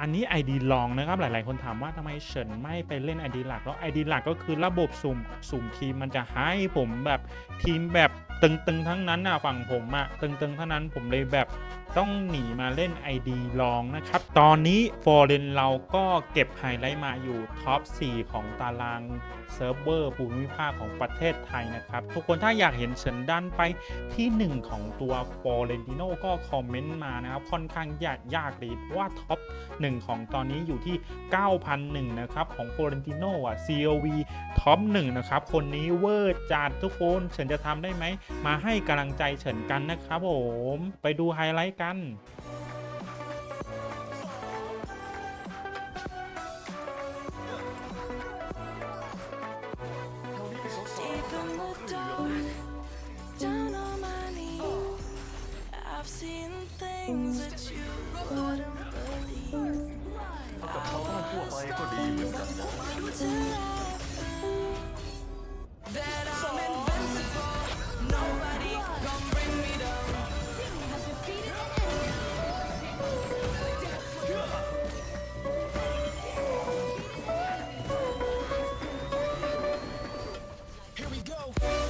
อันนี้ ID ลองนะครับหลาย ๆ คนถามว่าทำไมเฉินไม่ไปเล่น ID หลักแล้ว ID หลักก็คือระบบสุ่มสุ่มทีมมันจะให้ผมแบบทีมแบบ ตึงๆทั้งนั้นน่ะฝั่งผมอะตึงๆทั้งนั้นผมเลยแบบต้องหนีมาเล่น ID ลองนะครับ ตอนนี้ฟอร์เรนเราก็เก็บไฮไลท์มาอยู่ท็อป 4 ของตารางเซิร์ฟเวอร์ภูมิภาคของประเทศไทยนะครับ ทุกคนถ้าอยากเห็นเฉินดันไปที่ 1 ของตัวฟอร์เรนติโนก็คอมเมนต์มานะครับ ค่อนข้างยากยากดีเพราะว่าท็อป 1 ของตอนนี้อยู่ที่ 9,001 นะครับ ของฟอร์เรนติโนอะ COV ท็อป 1 นะครับ คนนี้เวอร์จัดทุกคนเฉินจะทำได้ไหมมาให้กำลังใจเฉินกันนะครับผม ไปดูไฮไลท์กันแต่เขาก็ทั่วไปก็ดีเหมือนกันนะ go.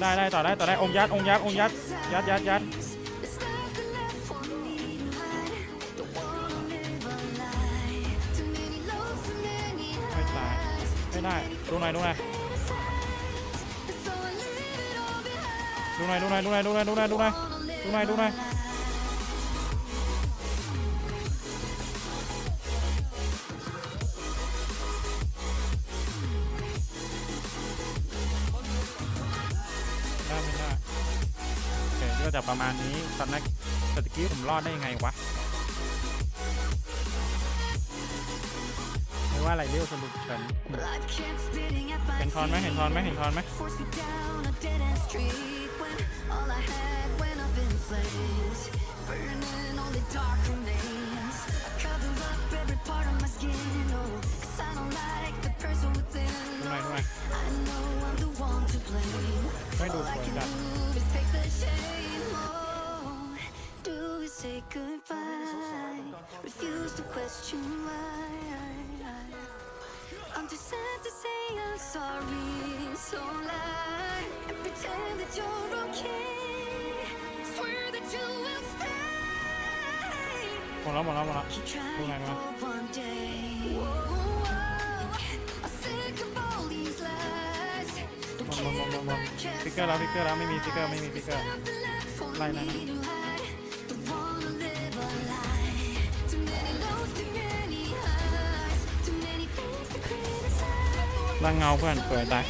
ได้ได้ต่อได้ต่อได้องยัดองยัดองยัดยัดยัดยัดไม่ตายไม่ได้ดูหน่อยดูหน่อยดูหน่อยดูหน่อยดูหน่อยดูหน่อยดูหน่อยดูหน่อยดูหน่อย ก็จะประมาณนี้ตอนนั้นตะกี้ผมรอดได้ยังไงวะไม่ว่าอะไรเรียวสรุปฉันเห็นทอนไหมเห็นทอนไหมเห็นทอนไหม มดแล้วหมดแล้วหมดแล้ว Keep Đúng trying rồi, đúng for one day. Whoa, I'm sick of all these lies. Don't หมดหมดหมดหมดหมด care ฟิกเกอร์แล้วฟิกเกอร์แล้วไม่มีฟิกเกอร์ไม่มีฟิกเกอร์ไล่ไล่ไล่ Don't wanna live a lie. Too many lows, too many highs. Too many things to criticize. ร่างเงาเพื่อนสวยตาย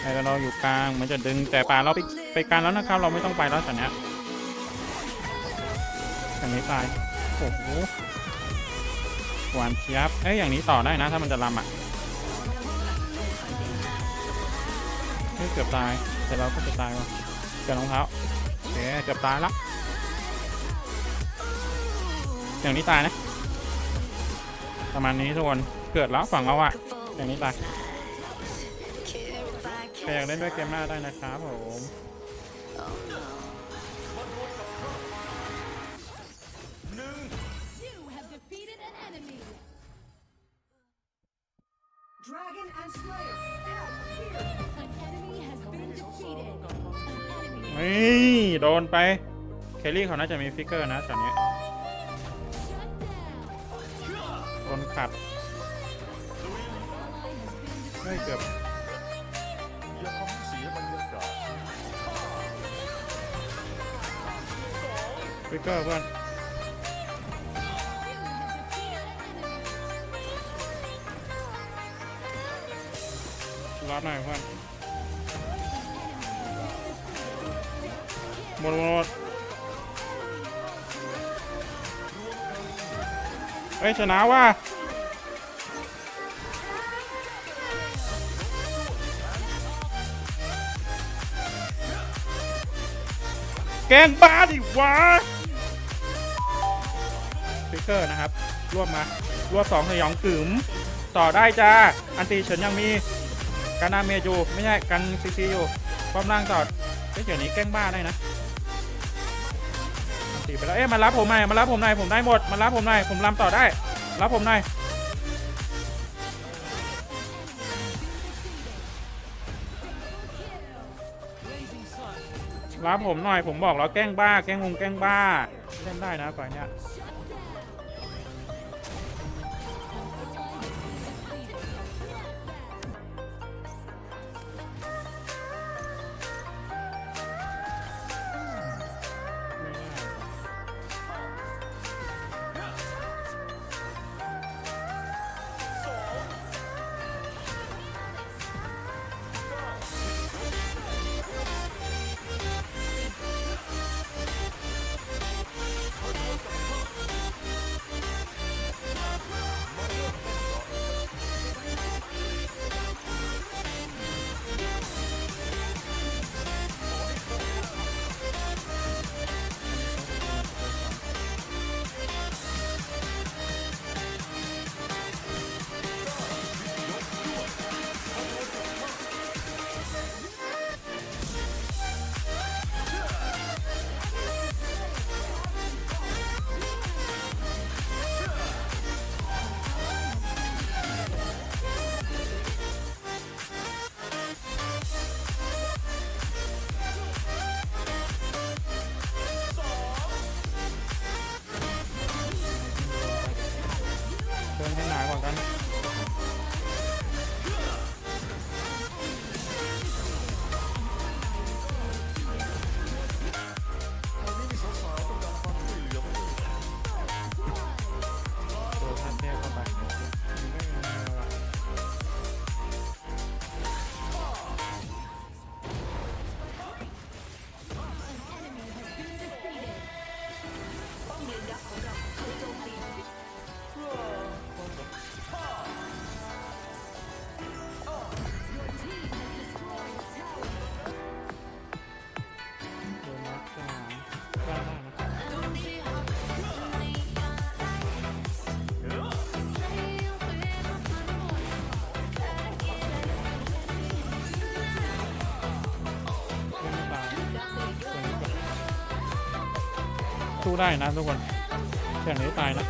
ไอ้เราอยู่กลางเหมันจะดึงแต่ป่าเราไปไปกลางแล้วนะครับ เราไม่ต้องไปแล้วสันเนี้ยอย่างนี้ตาย โอ้โหหวานเทียบ เอ้ย อย่างนี้ต่อได้นะ ถ้ามันจะลำอะเฮ้ยเกือบตาย แต่เราก็จะตายวะเกือบรองเท้าโอเคเกือบตายละ อย่างนี้ตายนะ ประมาณนี้ทุกคน เกิดแล้วฝั่งเราอะอย่างนี้ตายใครอยากเล่นด้วยเกมหน้าได้นะครับผม เฮ้ยโดนไป เคลลี่เขาน่าจะมีฟิกเกอร์นะตอนนี้โดนขัด Ally has been เฮ้เกือบฟิกเกอร์เพื่อน รอดหน่อยเพื่อนหมดหมดเฮ้ยชนะว่ะแกงบ้าดิวะฟิกเกอร์นะครับ รวบมารวบสองสยองกึ๋มต่อได้จ้า อันตีเฉินยังมี การนาเมจอยู่ไม่ใช่กันซีซีอยู่ความร่างต่อเฮ้ยเดี๋ยวนี้แกล้งบ้าได้นะตีไปแล้วเอ๊ะมารับผมหน่อยมารับผมหน่อยผมได้หมดมารับผมหน่อยผมรำต่อได้ รับผมหน่อยรับผมหน่อยผมบอกแล้วแกล้งบ้า แกล้งงงแกล้งบ้าเล่นได้นะก่อนเนี้ย สู้ได้นะทุกคนแข่งนี้ตายนะ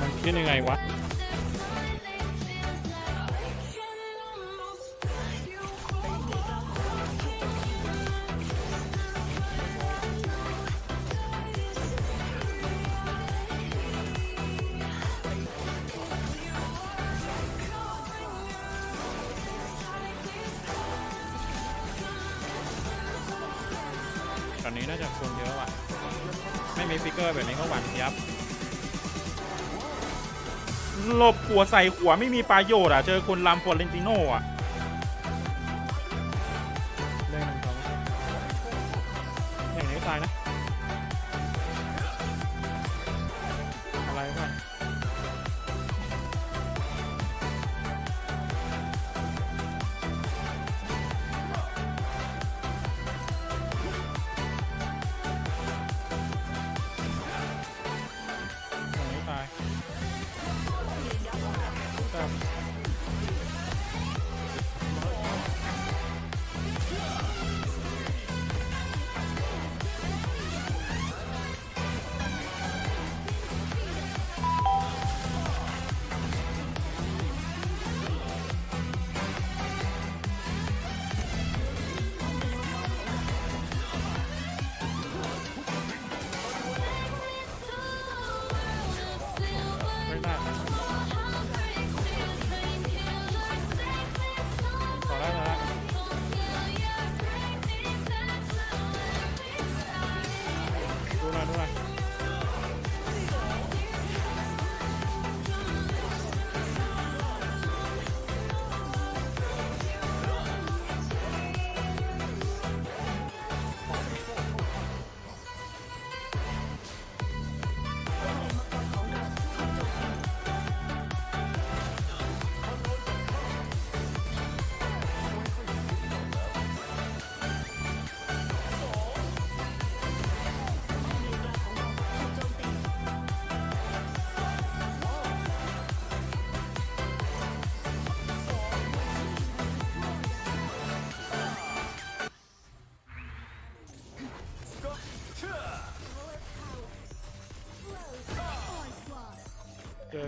มันคิดยังไงวะ มีฟิกเกอร์แบบนี้ก็หวานเทียบหลบหัวใส่หัวไม่มีประโยชน์อะ เจอคนลามฟอร์เรนติโน่อะ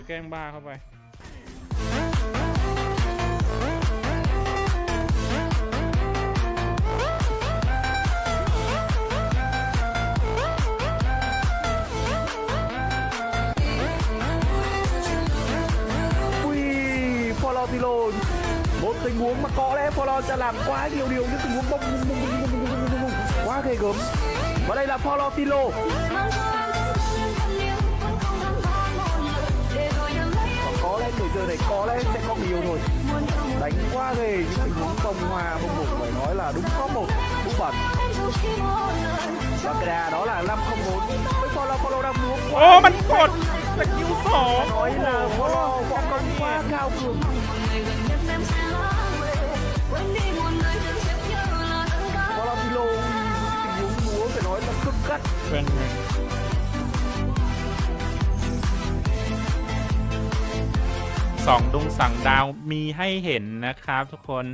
อแกล้งบ้าเข้าไป Ui, Polo Tilo một tình huống mà có lẽ Polo sẽ làm quá nhiều điều những tình huống bông bung bung bung bung bung bung bung bung quá ghê gớm và đây là Polo Tilo thời chơi này có lẽ sẽ có nhiều thôi. Đánh quá ghê những tình huống bông hoa bông một phải nói là đúng có một đúng bẩn. Và Kada đó là 504 với follow follow đang muốn quá. Ô bắn cột. Là cứu sổ nói là follow võ công quá cao cường. Follow follow tình huống múa phải nói là cực gắt. สองดวงสั่งดาวมีให้เห็นนะครับทุกคน